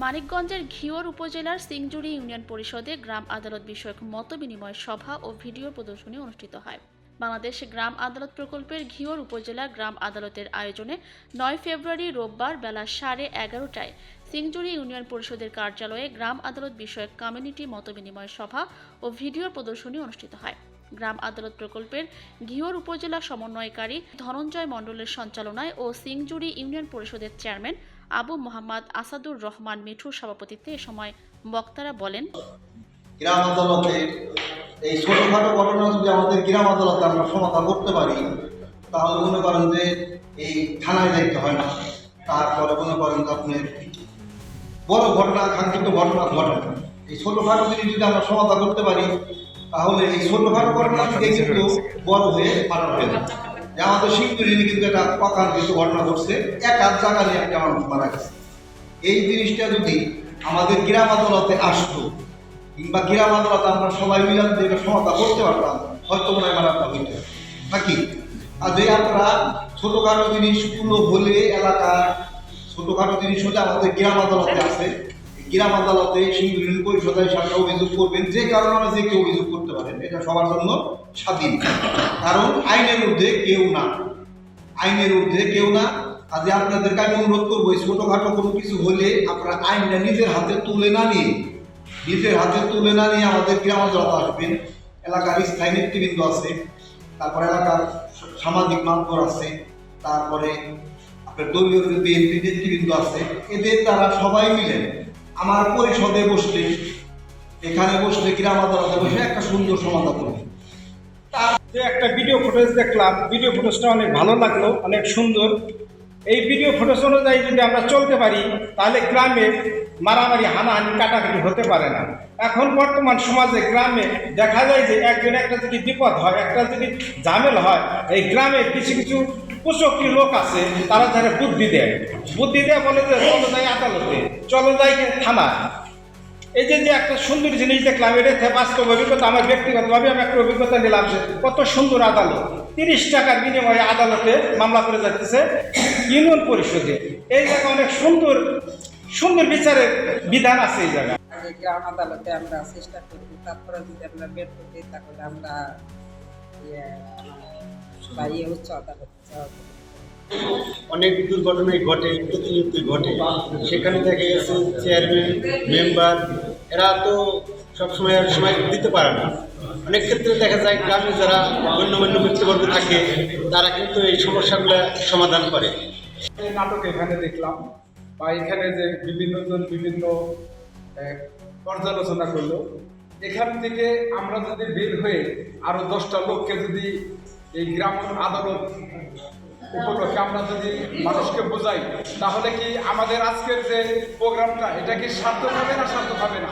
মানিকগঞ্জের ঘিওর উপজেলার সিংজুরি ইউনিয়ন পরিষদে গ্রাম আদালত বিষয়ক মতবিনিময় সভা ও ভিডিও প্রদর্শনী অনুষ্ঠিত হয়। বাংলাদেশ গ্রাম আদালত প্রকল্পের ঘিওর উপজেলা গ্রাম আদালতের আয়োজনে নয় ফেব্রুয়ারি রোববার বেলা সাড়ে এগারোটায় সিংজুরি ইউনিয়ন পরিষদের কার্যালয়ে গ্রাম আদালত বিষয়ক কমিউনিটি মতবিনিময় সভা ও ভিডিও প্রদর্শনী অনুষ্ঠিত হয়। গ্রাম আদালত প্রকল্পের ঘিওর উপজেলা সমন্বয়কারী ধনঞ্জয় মণ্ডলের সঞ্চালনায় ও সিংজুরি ইউনিয়ন পরিষদের চেয়ারম্যান আবু মোহাম্মদ আসাদুর রহমান মিঠুর সভাপতিত্বে এ সময় বক্তারা বলেন, গ্রাম আদালতে এই ছোটখাটো ঘটনা যদি আমাদের গ্রাম আদালতে আমরা সমাধান করতে পারি, তাহলে মনে করেন যে এই থানায় যাইতে হয় না তারপরে মনে করেন আপনি বড় ঘটনা, কাঙ্ক্ষিত ঘটনা ঘটে। এই ছোটখাটো জিনিস যদি আমরা সমাধান করতে পারি, তাহলে এই ছোটখাটো ঘটনা থেকে কিন্তু বড় হয়ে পার হয়ে যে আমাদের শিবপুরি কিন্তু একটা অকাঙ্ক্ষিত ঘটনা ঘটছে। এক হাত জায়গা নিয়ে একটা মানুষ মারা গেছে। এই জিনিসটা যদি আমাদের গ্রাম আদালতে আসতো, কিংবা গ্রাম আদালতে আমরা সবাই মিলে যদি এটা সমাধান করতে পারতাম, হয়তো মনে হয় মারাত্মক হইতো। নাকি? আর যে আমরা ছোটখাটো জিনিসগুলো হলে এলাকার ছোটোখাটো জিনিস হলে আমাদের গ্রাম আদালতে আছে এই গ্রাম আদালতে সেই ইউনিয়ন পরিষদের সামনে অভিযোগ করবেন, যে কারণে যে কেউ অভিযোগ করতে পারেন। এটা সবার জন্য স্বাধীন। কারণ আইনের ঊর্ধ্বে কেউ না। আইনের ঊর্ধ্বে কেউ না। কাজে আপনাদেরকে আমি অনুরোধ করব ছোটখাটো কোনো কিছু হলে আপনারা আইনটা নিজের হাতে তুলে না নিয়ে, নিজের হাতে তুলে না নিয়ে আমাদের গ্রাম আদালত আসবেন। এলাকার স্থায়ী নেতৃবৃন্দ আছে, তারপর এলাকার সামাজিক মাধ্যম আছে, তারপরে আপনার দলীয় বিএনপি নেতৃবৃন্দ আছে, এদের তারা সবাই মিলে আমার পরিষদে বসলে, এখানে বসলে গ্রাম বসে একটা সুন্দর সমাধান করবে যে একটা ভিডিও ফুটেজ দেখলাম ভিডিও ফুটেজটা অনেক ভালো লাগল, অনেক সুন্দর। এই ভিডিও ফুটেজ অনুযায়ী যদি আমরা চলতে পারি, তাহলে গ্রামে মারামারি, হানাহানি, কাটাকাটি হতে পারে না। এখন বর্তমান সমাজে গ্রামে দেখা যায় যে একজন একটা যদি বিপদ হয়, একটা যদি ঝামেল হয়, এই গ্রামে কিছু কিছু কুচক্রি লোক আছে, তারা যারা বুদ্ধি দেয়। বুদ্ধি দেয় বলে যে, চলো যাই আদালতে, চলো যাই থানায়। এই যে যে একটা সুন্দর জিনিস দেখলাম, এটা বাস্তব অভিজ্ঞতা, আমার ব্যক্তিগতভাবে আমি একটা অভিজ্ঞতা নিলাম কত সুন্দর আদালত। তিরিশ টাকার বিনিময়ে আদালতে মামলা করে যাচ্ছে ইউনিয়ন পরিষদে। এই জায়গা অনেক সুন্দর সুন্দর বিচারের বিধান আছে এই জায়গায়। গ্রাম আদালতে আমরা চেষ্টা করব তারপরে যদি আমরা বের করি তাহলে আমরা যাওয়া করব। অনেক দুর্ঘটনাই ঘটে প্রতিনিয়তই ঘটে। সেখানে দেখা গেছে চেয়ারম্যান মেম্বার এরা তো সবসময় সময় দিতে পারে না। অনেক ক্ষেত্রে দেখা যায় গ্রামে যারা গণ্যমান্য ব্যক্তিবর্গ থাকে তারা কিন্তু এই সমস্যাগুলো সমাধান করে। নাটক এখানে দেখলাম বা এখানে যে বিভিন্ন জন বিভিন্ন পর্যালোচনা করল। এখান থেকে আমরা যদি বের হয়ে আরও দশটা লোককে যদি এই গ্রাম আদালত উপলক্ষে আমরা যদি মানুষকে বোঝাই, তাহলে কি আমাদের আজকের যে প্রোগ্রামটা, এটা কি সার্থক হবে না সার্থক হবে না?